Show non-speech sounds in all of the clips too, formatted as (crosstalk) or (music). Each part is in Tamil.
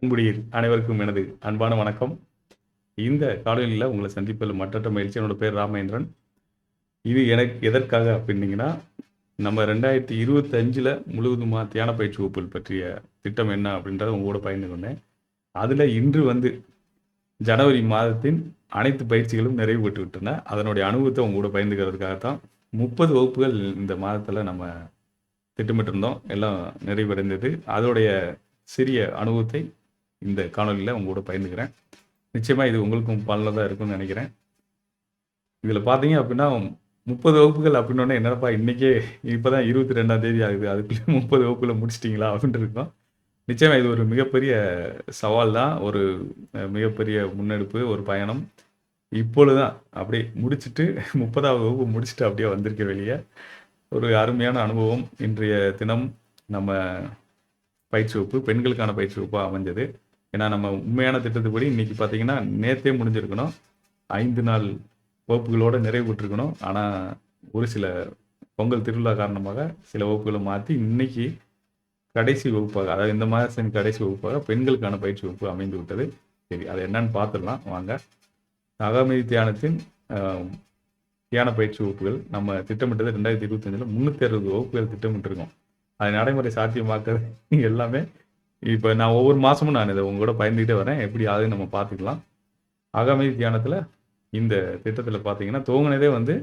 அன்புடையீர் அனைவருக்கும் எனது அன்பான வணக்கம். இந்த காலையில் உங்களை சந்திப்பதில் மற்றற்ற மகிழ்ச்சி. என்னோட பேர் ராமேந்திரன். இது எனக்கு எதற்காக அப்படின்னீங்கன்னா நம்ம ரெண்டாயிரத்தி இருபத்தஞ்சில் முழுவதுமா தியான பயிற்சி வகுப்புகள் பற்றிய திட்டம் என்ன அப்படின்றத உங்களோட பயந்து கொண்டேன். அதில் இன்று வந்து ஜனவரி மாதத்தின் அனைத்து பயிற்சிகளும் நிறைவு பெற்று விட்டன அதனுடைய அனுபவத்தை உங்களோட பயந்துக்கிறதுக்காகத்தான் முப்பது வகுப்புகள் இந்த மாதத்தில் நம்ம திட்டமிட்டிருந்தோம். எல்லாம் நிறைவடைந்தது. அதோடைய சிறிய அனுபவத்தை இந்த காணொலியில் உங்களோட பயந்துக்கிறேன் நிச்சயமாக இது உங்களுக்கும் பலனதாக இருக்கும்னு நினைக்கிறேன். இதில் பார்த்தீங்க அப்படின்னா முப்பது வகுப்புகள் அப்படின்னோடனே என்னடப்பா இன்றைக்கே இப்போ தான் இருபத்தி ரெண்டாம் தேதி ஆகுது. அதுக்குள்ளே (laughs) முப்பது வகுப்புகளை முடிச்சிட்டிங்களா அப்படின்ட்டு இருக்கோம். நிச்சயமாக இது ஒரு மிகப்பெரிய சவால் தான். ஒரு மிகப்பெரிய முன்னெடுப்பு ஒரு பயணம். இப்பொழுது தான் அப்படியே முடிச்சுட்டு முப்பதாவது வகுப்பு முடிச்சுட்டு அப்படியே வந்திருக்க வெளியே. ஒரு அருமையான அனுபவம். இன்றைய தினம் நம்ம பயிற்சி வகுப்பு பெண்களுக்கான பயிற்சி வகுப்பாக அமைஞ்சது. ஏன்னா நம்ம உண்மையான திட்டத்துப்படி இன்னைக்கு பார்த்தீங்கன்னா நேத்தே முடிஞ்சிருக்கணும். ஐந்து நாள் வகுப்புகளோடு நிறைவு பெற்றிருக்கணும் ஆனால் ஒரு சில பொங்கல் திருவிழா காரணமாக சில வகுப்புகளை மாற்றி இன்னைக்கு கடைசி வகுப்பாக அதாவது இந்த மாதத்தின் கடைசி வகுப்பாக பெண்களுக்கான பயிற்சி வகுப்பு அமைந்து விட்டது. சரி அது என்னன்னு பார்த்துடலாம். வாங்க. அகமதி தியானத்தின் தியான பயிற்சி வகுப்புகள். நம்ம திட்டமிட்டது ரெண்டாயிரத்தி இருபத்தஞ்சில் முந்நூற்றி அறுபது வகுப்புகள் திட்டமிட்டிருக்கோம். அதை நடைமுறை சாத்தியமாக்குறது எல்லாமே இப்போ நான் ஒவ்வொரு மாதமும் நான் இதை உங்களோட பயந்துக்கிட்டே வரேன். எப்படி ஆகுதுன்னு நம்ம பார்த்துக்கலாம். அகமதி தியானத்தில் இந்த திட்டத்தில் பார்த்தீங்கன்னா துவங்கினதே வந்து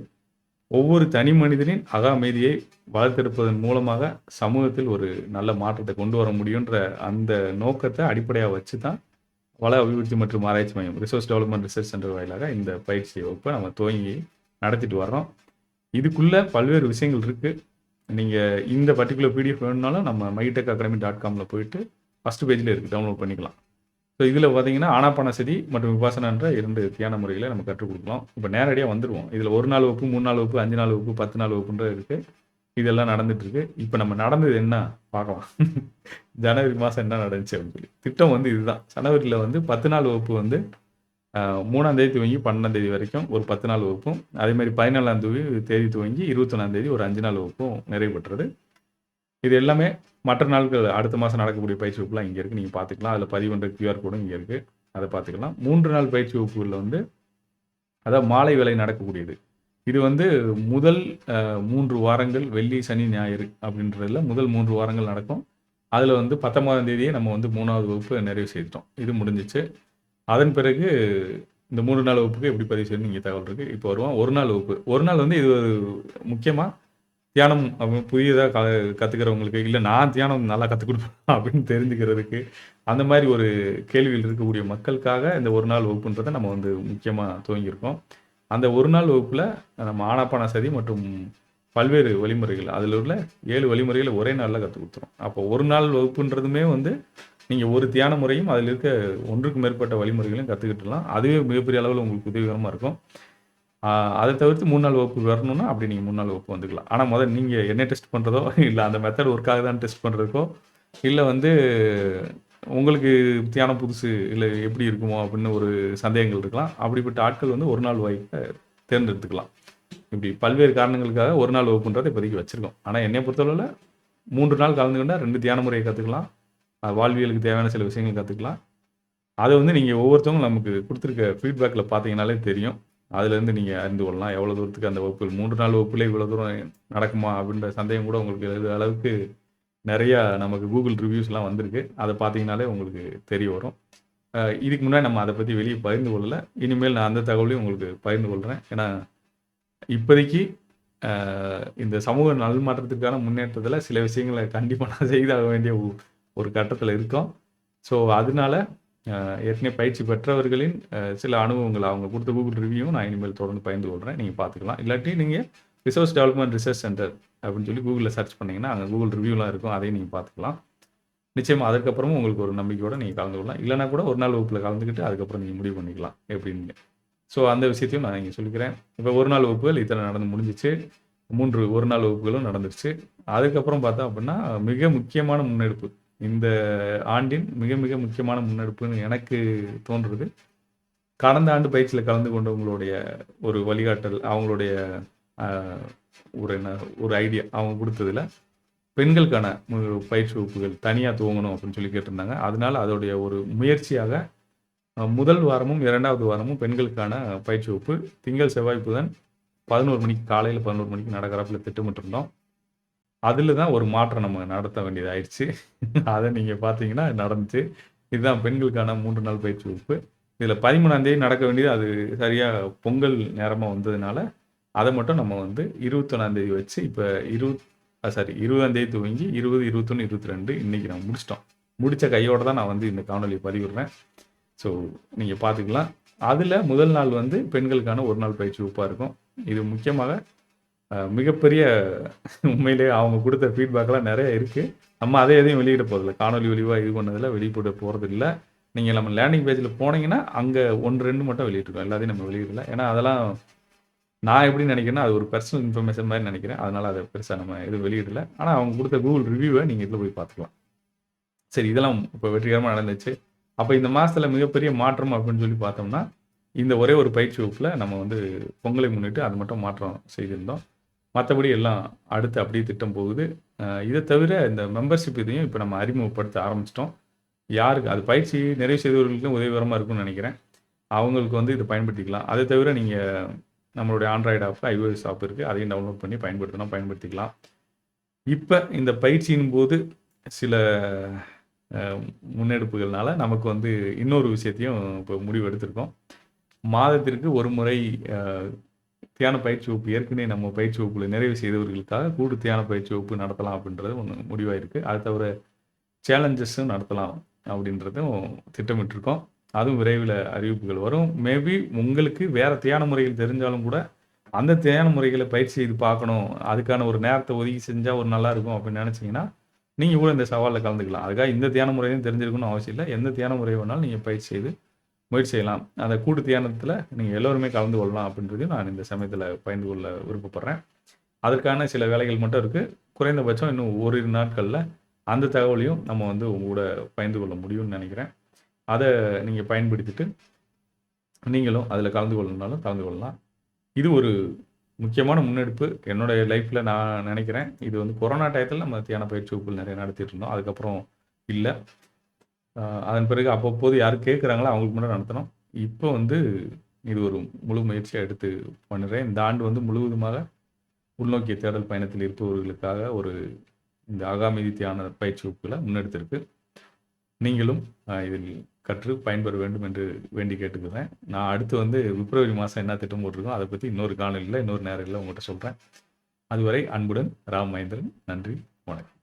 ஒவ்வொரு தனி மனிதனின் அக அமைதியை வளர்த்தெடுப்பதன் மூலமாக சமூகத்தில் ஒரு நல்ல மாற்றத்தை கொண்டு வர முடியுன்ற அந்த நோக்கத்தை அடிப்படையாக வச்சு தான் வள அபிவிருத்தி மற்றும் ஆராய்ச்சி மையம் ரிசோர்ஸ் டெவலப்மெண்ட் ரிசர்ச் சென்டர் வாயிலாக இந்த பயிற்சி வகுப்பை நம்ம துவங்கி நடத்திட்டு வர்றோம். இதுக்குள்ளே பல்வேறு விஷயங்கள் இருக்குது நீங்கள் இந்த பர்டிகுலர் பிடிஎஃப் வேணும்னாலும் நம்ம மைடெக் அகாடமி டாட் காமில் போயிட்டு ஃபஸ்ட்டு பேஜில் இருக்குது டவுன்லோட் பண்ணிக்கலாம். ஸோ இதில் பார்த்தீங்கன்னா ஆனாபானசதி மற்றும் விபாசனான்ற இரண்டு தியான முறைகளை நம்ம கற்றுக் கொடுக்கலாம். இப்போ நேரடியாக வந்துடுவோம் இதில் ஒரு நாள் வகுப்பு மூணு நாள் வகுப்பு அஞ்சு நாள் வகுப்பு பத்து நாள் வகுப்புன்ற இருக்குது இதெல்லாம் நடந்துட்டு இருக்கு. இப்போ நம்ம நடந்தது என்ன? பார்க்கலாம். ஜனவரி மாதம் என்ன நடந்துச்சு அப்படின்னு சொல்லி. திட்டம் வந்து இதுதான். ஜனவரியில் வந்து பத்து நாள் வகுப்பு வந்து மூணாம் தேதி துவங்கி பன்னெண்டாம் தேதி வரைக்கும் ஒரு பத்து நாள் வகுப்பும் அதே மாதிரி பதினாலாம் தேதி தேதி துவங்கி இருபத்தொன்னாம் தேதி ஒரு அஞ்சு நாள் வகுப்பும் நிறைவு பெற்றது. இது எல்லாமே மற்ற நாட்கள் அடுத்த மாதம் நடக்கக்கூடிய பயிற்சி வகுப்புலாம் இங்கே இருக்குது நீங்கள் பார்த்துக்கலாம். அதில் பதிவு பண்ணுற கியூஆர் கோடும் இங்கே இருக்குது அதை பார்த்துக்கலாம். மூன்று நாள் பயிற்சி வகுப்புகளில் வந்து அதாவது மாலை வேலை நடக்கக்கூடியது. இது வந்து முதல் மூன்று வாரங்கள் வெள்ளி சனி ஞாயிறு அப்படின்றதுல முதல் மூன்று வாரங்கள் நடக்கும். அதில் வந்து பத்தொன்பதாம் தேதியே நம்ம வந்து மூணாவது வகுப்பு நிறைவு செய்துட்டோம். இது முடிஞ்சிச்சு. அதன் பிறகு இந்த மூணு நாள் வகுப்புக்கு எப்படி பதிவு செய்யணும் இங்கே தகவல் இருக்குது இப்போ வருவோம். ஒரு நாள் வகுப்பு. ஒரு நாள் வந்து இது முக்கியமாக தியானம் அப்படின்னு புதியதாக க கற்றுக்கிறவங்களுக்கு இல்லை நான் தியானம் நல்லா கற்றுக் கொடுப்பேன்? அப்படின்னு தெரிஞ்சுக்கிறதுக்கு அந்த மாதிரி ஒரு கேள்வியில் இருக்கக்கூடிய மக்களுக்காக இந்த ஒரு நாள் வகுப்புன்றதை நம்ம வந்து முக்கியமாக துவங்கியிருக்கோம். அந்த ஒரு நாள் வகுப்பில் நம்ம ஆனாப்பான சதி மற்றும் பல்வேறு வழிமுறைகள். அதில் உள்ள ஏழு வழிமுறைகளை ஒரே நாளில் கற்றுக் கொடுத்துரும். அப்போ ஒரு நாள் வகுப்புன்றதுமே வந்து நீங்கள் ஒரு தியான முறையும் அதில் இருக்க ஒன்றுக்கு மேற்பட்ட வழிமுறைகளையும் கற்றுக்கிட்டுலாம் அதுவே மிகப்பெரிய அளவில் உங்களுக்கு உதவிகரமாக இருக்கும். அதை தவிர்த்து மூணு நாள் வகுப்பு வரணும்னா அப்படி நீங்கள் மூணு நாள் வகுப்பு வந்துக்கலாம். ஆனால் முதல்ல நீங்கள் என்ன டெஸ்ட் பண்ணுறதோ இல்லை அந்த மெத்தட் ஒர்க்காக தான் டெஸ்ட் பண்ணுறதுக்கோ இல்லை வந்து உங்களுக்கு தியானம் புதுசு இல்லை எப்படி இருக்குமோ அப்படின்னு ஒரு சந்தேகங்கள் இருக்கலாம். அப்படிப்பட்ட ஆட்கள் வந்து ஒரு நாள் வாய்ப்பை தேர்ந்தெடுத்துக்கலாம். இப்படி பல்வேறு காரணங்களுக்காக ஒரு நாள் வகுப்புன்றதை இப்போதைக்கு வச்சுருக்கோம். ஆனால் என்னை பொறுத்தளவில் மூன்று நாள் கலந்துக்கிட்டால் ரெண்டு தியான முறையை கற்றுக்கலாம் வாழ்வியலுக்கு தேவையான சில விஷயங்கள் கற்றுக்கலாம் அதை வந்து நீங்கள் ஒவ்வொருத்தவங்களும் நமக்கு கொடுத்துருக்க ஃபீட்பேக்கில் பார்த்தீங்கனாலே தெரியும். அதுலேருந்து நீங்கள் அறிந்து கொள்ளலாம். எவ்வளோ தூரத்துக்கு அந்த வகுப்புகள்? மூன்று நாள் வகுப்புல இவ்வளோ தூரம் நடக்குமா? அப்படின்ற சந்தேகம் கூட உங்களுக்கு எழுத அளவுக்கு நிறையா நமக்கு கூகுள் ரிவ்யூஸ்லாம் வந்திருக்கு. அதை பார்த்தீங்கனாலே உங்களுக்கு தெரிய வரும். இதுக்கு முன்னாடி நம்ம அதை பற்றி வெளியே பகிர்ந்து கொள்ளலை. இனிமேல் நான் அந்த தகவலையும் உங்களுக்கு பகிர்ந்து கொள்கிறேன் ஏன்னா இப்போதைக்கு இந்த சமூக நல்மாற்றத்துக்கான முன்னேற்றத்தில் சில விஷயங்களை கண்டிப்பாக நான் செய்தாக வேண்டிய ஒரு கட்டத்தில் இருக்கோம். ஸோ அதனால ஏற்கனவே பயிற்சி பெற்றவர்களின் சில அனுபவங்கள் அவங்க கொடுத்த கூகுள் ரிவ்யூவும் நான் இனிமேல் தொடர்ந்து பயந்து கொள்கிறேன் நீங்கள் பார்த்துக்கலாம். இல்லாட்டி நீங்கள் ரிசோர்ஸ் டெவலப்மெண்ட் ரிசர்ச் சென்டர் அப்படின்னு சொல்லி கூகுளில் சர்ச் பண்ணிங்கன்னா அங்கே கூகுள் ரிவ்யூலாம் இருக்கும். அதையும் நீங்கள் பார்த்துக்கலாம். நிச்சயமாக அதுக்கப்புறமும் உங்களுக்கு ஒரு நம்பிக்கையோடு நீங்கள் கலந்து கொள்ளலாம். இல்லைனா கூட ஒரு நாள் வகுப்பில் கலந்துக்கிட்டு அதுக்கப்புறம் நீங்கள் முடிவு பண்ணிக்கலாம் எப்படின்னு. ஸோ அந்த விஷயத்தையும் நான் இங்கே சொல்லிக்கிறேன். இப்போ ஒரு நாள் வகுப்புகள் இத்தனை நடந்து முடிஞ்சிச்சு. மூன்று ஒரு நாள் வகுப்புகளும் நடந்துருச்சு. அதுக்கப்புறம் பார்த்தா அப்படின்னா மிக முக்கியமான முன்னெடுப்பு. இந்த ஆண்டின் மிக மிக முக்கியமான முன்னெடுப்புன்னு எனக்கு தோன்றுறது. கடந்த ஆண்டு பயிற்சியில் கலந்து கொண்டவங்களுடைய ஒரு வழிகாட்டல் அவங்களுடைய ஒரு என்ன ஒரு ஐடியா அவங்க கொடுத்ததில் பெண்களுக்கான மு- பயிற்சி வகுப்புகள் தனியாக துவங்கணும் அப்படின்னு சொல்லி கேட்டிருந்தாங்க. அதனால அதோடைய ஒரு முயற்சியாக முதல் வாரமும் இரண்டாவது வாரமும் பெண்களுக்கான பயிற்சி வகுப்பு திங்கள் செவ்வாய் புதன் பதினோரு மணிக்கு காலையில் பதினோரு மணிக்கு நடக்கிறப்பல திட்டமிட்டிருந்தோம். அதில் தான் ஒரு மாற்றம் நம்ம நடத்த வேண்டியதாயிடுச்சு. அதை நீங்கள் பார்த்தீங்கன்னா நடந்துச்சு. இதுதான் பெண்களுக்கான மூன்று நாள் பயிற்சி வகுப்பு. இதில் பதிமூணாந்தேதி நடக்க வேண்டியது அது சரியாக பொங்கல் நேரமாக வந்ததுனால அதை மட்டும் நம்ம வந்து இருபத்தொன்னாந்தேதி வச்சு இப்போ இருபத் சாரி இருபதாந்தேதி துவங்கி இருபது இருபத்தொன்று இருபத்தி ரெண்டு இன்றைக்கி நான் முடிச்சிட்டோம். முடித்த கையோடு தான் நான் வந்து இந்த காணொலியை பதிவிடுறேன். ஸோ நீங்கள் பார்த்துக்கலாம். அதில் முதல் நாள் வந்து பெண்களுக்கான ஒரு நாள் பயிற்சி வகுப்பாக இருக்கும். இது முக்கியமாக மிகப்பெரிய உண்மையிலே அவங்க கொடுத்த ஃபீட்பேக்கெலாம் நிறைய இருக்குது நம்ம அதை எதையும் வெளியிட போகிறதில்ல காணொலி ஒளிவாக இது பண்ணதில் வெளியிட போகிறது இல்லை நீங்கள் நம்ம லேண்டிங் பேஜில் போனீங்கன்னா அங்கே ஒன்று ரெண்டு மட்டும் வெளியிட்டிருக்கோம் எல்லாத்தையும் நம்ம வெளியிடல. ஏன்னா அதெல்லாம் நான் எப்படி நினைக்கிறேன்னா அது ஒரு பர்சனல் இன்ஃபர்மேஷன் மாதிரி நினைக்கிறேன். அதனால் அதை பெருசாக நம்ம எதுவும் வெளியிடல. ஆனால் அவங்க கொடுத்த கூகுள் ரிவ்யூவை நீங்கள் இதில் போய் பார்த்துக்கலாம். சரி இதெல்லாம் இப்போ வெற்றிகரமாக நடந்துச்சு. அப்போ இந்த மாதத்தில் மிகப்பெரிய மாற்றம் அப்படின்னு சொல்லி பார்த்தோம்னா இந்த ஒரே ஒரு பயிற்சி வகுப்பில் நம்ம வந்து பொங்கலை முன்னிட்டு அது மட்டும் மாற்றம் செய்திருந்தோம். மற்றபடி எல்லாம் அடுத்து அப்படியே திட்டம் போகுது. இதை தவிர இந்த மெம்பர்ஷிப் இதையும் இப்போ நம்ம அறிமுகப்படுத்த ஆரம்பிச்சிட்டோம். யாருக்கு அது பயிற்சி நிறைவு செய்தவர்களுக்கும் உதவிகரமாக இருக்கும்னு நினைக்கிறேன். அவங்களுக்கு வந்து இதை பயன்படுத்திக்கலாம். அதை தவிர நீங்கள் நம்மளுடைய ஆண்ட்ராய்டு ஆப் ஐஓஎஸ் ஆப் இருக்குது அதையும் டவுன்லோட் பண்ணி பயன்படுத்தினா பயன்படுத்திக்கலாம். இப்போ இந்த பயிற்சியின் போது சில முன்னெடுப்புகள்னால நமக்கு வந்து இன்னொரு விஷயத்தையும் இப்போ முடிவு எடுத்திருக்கோம். மாதத்திற்கு ஒரு முறை தியான பயிற்சி வகுப்பு ஏற்கனவே நம்ம பயிற்சி வகுப்பில் நிறைவு செய்தவர்களுக்காக கூட்டு தியான பயிற்சி வகுப்பு நடத்தலாம் அப்படின்றது ஒன்று முடிவாயிருக்கு. அது தவிர சேலஞ்சஸும் நடத்தலாம் அப்படின்றதும் திட்டமிட்டிருக்கோம். அதுவும் விரைவில் அறிவிப்புகள் வரும். மேபி உங்களுக்கு வேறு தியான முறைகள் தெரிஞ்சாலும் கூட அந்த தியான முறைகளை பயிற்சி செய்து பார்க்கணும். அதுக்கான ஒரு நேரத்தை ஒதுக்கி செஞ்சால் ஒரு நல்லா இருக்கும் அப்படின்னு நினச்சிங்கன்னா நீங்கள் கூட இந்த சவாலில் கலந்துக்கலாம். அதுக்காக இந்த தியான முறையும் தெரிஞ்சிருக்கணும்னு அவசியம் இல்லை. எந்த தியான முறை வேணாலும் நீங்கள் பயிற்சி செய்து முயற்சி செய்யலாம். அந்த கூட்டு தியானத்தில் நீங்கள் எல்லோருமே கலந்து கொள்ளலாம் அப்படின்றதையும் நான் இந்த சமயத்தில் பயந்து கொள்ள விருப்பப்படுறேன். அதற்கான சில வேலைகள் மட்டும் இருக்குது குறைந்தபட்சம் இன்னும் ஓரிரு நாட்களில் அந்த தகவலையும் நம்ம வந்து உங்களோட பயந்து கொள்ள முடியும்னு நினைக்கிறேன். அதை நீங்கள் பயன்படுத்திட்டு நீங்களும் அதில் கலந்து கொள்ளணும்னாலும் கலந்து கொள்ளலாம். இது ஒரு முக்கியமான முன்னெடுப்பு. என்னுடைய லைஃப்பில் நான் நினைக்கிறேன். இது வந்து கொரோனா டயத்தில் நம்ம தியான பயிற்சி வகுப்புகள் நிறைய நடத்திட்டு இருந்தோம். அதுக்கப்புறம் இல்லை. அதன் பிறகு அவ்வப்போது யார் கேட்குறாங்களோ அவங்களுக்கு முன்னே நடத்தணும். இப்போ வந்து இது ஒரு முழு முயற்சியாக எடுத்து பண்ணுறேன். இந்த ஆண்டு வந்து முழுவதுமாக உள்நோக்கிய தேடல் பயணத்தில் இருப்பவர்களுக்காக ஒரு இந்த ஆகாமிதி தியான பயிற்சி வகுப்புகளை முன்னெடுத்திருக்கு. நீங்களும் இதில் கற்று பயன்பெற வேண்டும் என்று வேண்டி கேட்டுக்கிறேன். நான் அடுத்து வந்து பிப்ரவரி மாதம் என்ன திட்டம் போட்டிருக்கோம் அதை பற்றி இன்னொரு காணொலியில் இன்னொரு நேரத்தில் உங்கள்கிட்ட சொல்கிறேன் அதுவரை அன்புடன் ராம் மகேந்திரன் நன்றி வணக்கம்.